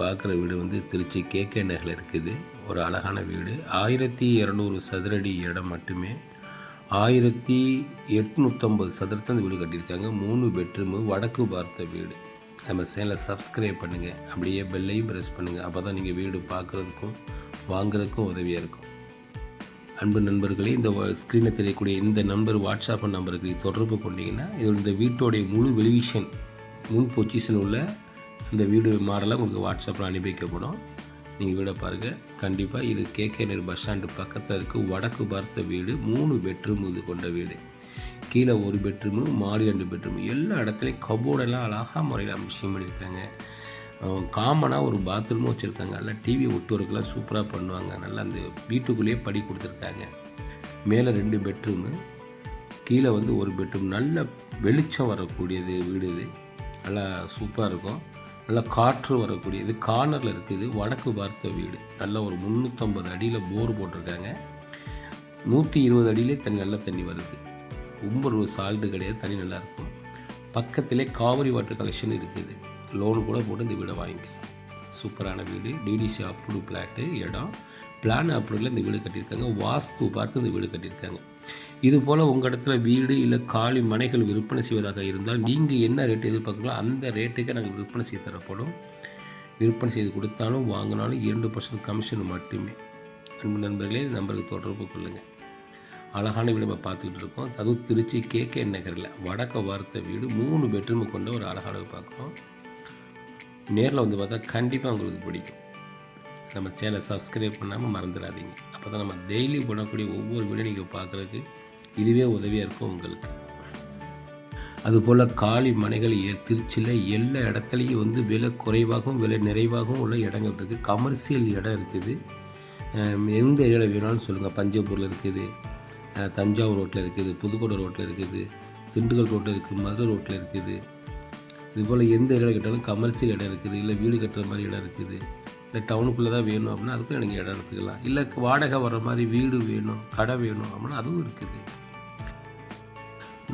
பார்க்குற வீடு வந்து திருச்சி கேகே நகரில் இருக்குது. ஒரு அழகான வீடு. ஆயிரத்தி இரநூறு சதுரடி இடம் மட்டுமே. ஆயிரத்தி எட்நூற்றம்பது சதுரத்தை அந்த வீடு கட்டியிருக்காங்க. மூணு பெட்ரூமு வடக்கு பார்த்த வீடு. நம்ம சேனலை சப்ஸ்கிரைப் பண்ணுங்கள் அப்படியே பெல்லையும் ப்ரெஸ் பண்ணுங்கள் அப்போ தான் நீங்கள் வீடு பார்க்குறதுக்கும் வாங்குறதுக்கும் உதவியாக இருக்கும். அன்பு நண்பர்களே இந்த ஸ்க்ரீனை தெரியக்கூடிய இந்த நம்பர் வாட்ஸ்அப் நம்பருக்கு தொடர்பு கொண்டீங்கன்னா இது இந்த வீட்டோடைய முழு வெளிவிஷன் முன் பொசிஷன் உள்ள இந்த வீடு மாடலை உங்களுக்கு வாட்ஸ்அப்பில் அனுப்பி வைக்கப்படும் நீங்கள் வீடை பாருங்கள் கண்டிப்பாக இது கேகே நேர் பஸ் ஸ்டாண்டு பக்கத்தில் இருக்குது வடக்கு பார்த்த வீடு மூணு பெட்ரூம் இது கொண்ட வீடு. கீழே ஒரு பெட்ரூமு மாடி ரெண்டு பெட்ரூமு எல்லா இடத்துலையும் கபோர்டெல்லாம் அழகாக முறையில் அமைச்சியம் பண்ணியிருக்காங்க. காமனாக ஒரு பாத்ரூமும் வச்சுருக்காங்க. நல்லா டிவி ஒட்டு சூப்பராக பண்ணுவாங்க. நல்லா அந்த வீட்டுக்குள்ளேயே படி கொடுத்துருக்காங்க. மேலே ரெண்டு பெட்ரூமு கீழே வந்து ஒரு பெட்ரூம் நல்ல வெளிச்சம் வரக்கூடியது வீடு இது. நல்லா சூப்பராக இருக்கும். நல்லா காற்று வரக்கூடியது கார்னரில் இருக்குது வடக்கு பார்த்த வீடு. நல்ல ஒரு முந்நூற்றம்பது அடியில் போர் போட்டிருக்காங்க. நூற்றி இருபது அடியிலே தண்ணி நல்ல தண்ணி வருது. ரொம்ப ஒரு சால்ட்டு கிடையாது தண்ணி நல்லாயிருக்கும் பக்கத்திலே காவிரி வாட்டர் கலெக்ஷன் இருக்குது. லோன் கூட போட்டு இந்த வீடை வாங்கிக்கலாம். சூப்பரான வீடு. டிடிசி அப்ரூவ் பிளாட்டு இடம். பிளான் அப்ரூவில் இந்த வீடு கட்டியிருக்காங்க. வாஸ்து பார்த்து இந்த வீடு கட்டியிருக்காங்க. இது போல் உங்கள் இடத்துல வீடு இல்லை காலி மனைகள் விற்பனை செய்வதாக இருந்தால் நீங்கள் என்ன ரேட் எதிர்பார்க்குறீங்களோ அந்த ரேட்டுக்கு நாங்கள் விற்பனை செய்து தரப்படும். விற்பனை செய்து கொடுத்தாலும் வாங்கினாலும் இரண்டு பர்சன்ட் கமிஷன் மட்டுமே. அன்பு நண்பர்களே இந்த நம்பருக்கு தொடர்பு கொள்ளுங்கள் அழகான வீடு நம்ம பார்த்துக்கிட்டு இருக்கோம். அதுவும் திருச்சி கேகே நகரில். வடக்க வார்த்தை வீடு. மூணு பெட்ரூமு கொண்ட ஒரு அழகான பார்க்குறோம். நேரில் வந்து பார்த்தா கண்டிப்பாக உங்களுக்கு பிடிக்கும். நம்ம சேனலை சப்ஸ்கிரைப் பண்ணாமல் மறந்துடாதீங்க. அப்போ தான் நம்ம டெய்லி பண்ணக்கூடிய ஒவ்வொரு வீடியோ நீங்கள் பார்க்குறதுக்கு இதுவே உதவியாக இருக்கும் உங்களுக்கு. அதுபோல் காலி மனைகள் ஏ- திருச்சியில் எல்லா இடத்துலையும் வந்து விலை குறைவாகவும் விலை நிறைவாகவும் உள்ள இடங்கள் இருக்குது கமர்ஷியல் இடம் இருக்குது. எந்த ஏரியாவில் வேணாலும் சொல்லுங்கள் பஞ்சப்பூரில் இருக்குது. தஞ்சாவூர் ரோட்டில் இருக்குது. புதுக்கோட்டை ரோட்டில் இருக்குது. திண்டுக்கல் ரோட்டில் இருக்குது. மதுரை ரோட்டில் இருக்குது. இதுபோல் எந்த இடம் கேட்டாலும் கமர்ஷியல் இடம் இருக்குது இல்லை வீடு கட்டுற மாதிரி இடம் இருக்குது இல்லை டவுனுக்குள்ளே தான் வேணும் அப்படின்னா அதுக்கும் நீங்கள் இடம் எடுத்துக்கலாம். இல்லை வாடகை வர மாதிரி வீடு வேணும் கடை வேணும் அப்படின்னா அதுவும் இருக்குது.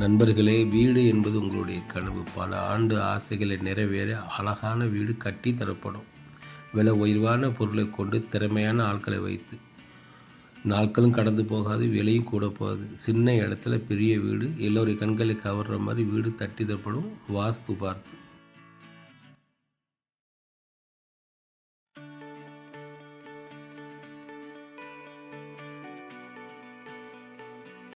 நண்பர்களே வீடு என்பது உங்களுடைய கனவு. பல ஆண்டு ஆசைகளை நிறைவேற அழகான வீடு கட்டி தரப்படும் விலை உயர்வான பொருளை கொண்டு திறமையான ஆட்களை வைத்து நாட்களும் கடந்து போகாது விலையும் கூட போகாது. சின்ன இடத்துல பெரிய வீடு எல்லோருடைய கண்களை கவர்ற மாதிரி வீடு தட்டி தரப்படும் வாஸ்து பார்த்து.